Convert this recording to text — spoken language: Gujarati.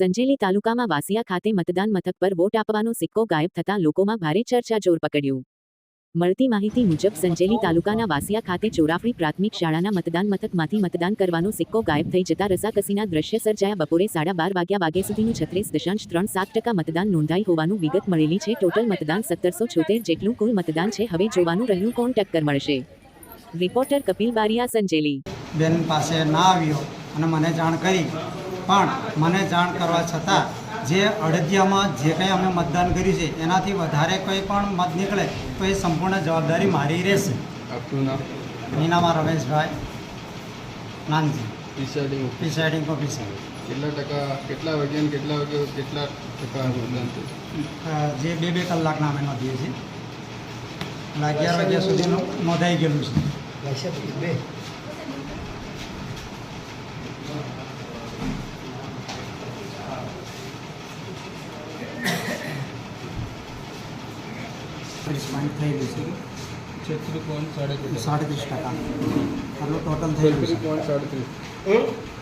સંજેલી તાલુકામાં વાસિયા ખાતે મતદાન મથક પર વોટ આપવાનો સિક્કો ગાયબ થતાં લોકોમાં ભારે ચર્ચા જોર પકડ્યું. મળતી માહિતી મુજબ સંજેલી તાલુકાના વાસિયા ખાતે ચોરાફળી પ્રાથમિક શાળાના મતદાન મથકમાંથી મતદાન કરવાનો સિક્કો ગાયબ થઈ જતા રસાકસીના દ્રશ્ય સર્જાયા બપોરે સાડા બાર વાગ્યા વાગ્યા સુધીનું છત્રીસ દશાંશ ત્રણ સાત ટકા મતદાન નોંધાઈ હોવાનું વિગત મળેલી છે. ટોટલ મતદાન સત્તરસો છોતેર જેટલું કુલ મતદાન છે. હવે જોવાનું રહ્યું કોણ ટક્કર મળશે. રિપોર્ટર કપિલ બારિયા, સંજેલી. બેન પાસે ના આવ્યો અને મને જાણ કરી. પણ મને જાણ કરવા છતાં જે અડદિયામાં જે કંઈ અમે મતદાન કર્યું છે એનાથી વધારે કંઈ પણ મત નીકળે તો એ સંપૂર્ણ જવાબદારી મારી રહેશે. મીનામાં Rameshbhai Nanji. Presiding presiding officer કેટલા ટકા કેટલા વાગ્યા ને કેટલા વાગ્યા કેટલા ટકા મતદાન થયું? જે બે બે કલાકના અમે નોંધીએ છીએ. એટલે અગિયાર વાગ્યા સુધીનું નોંધાઈ ગયેલું છે. રિસ્પોન્ડ થયેલું છે. છત્રીસ પોઈન્ટ સાડત્રીસ ટકા. આટલું ટોટલ થયેલું ગયું છે.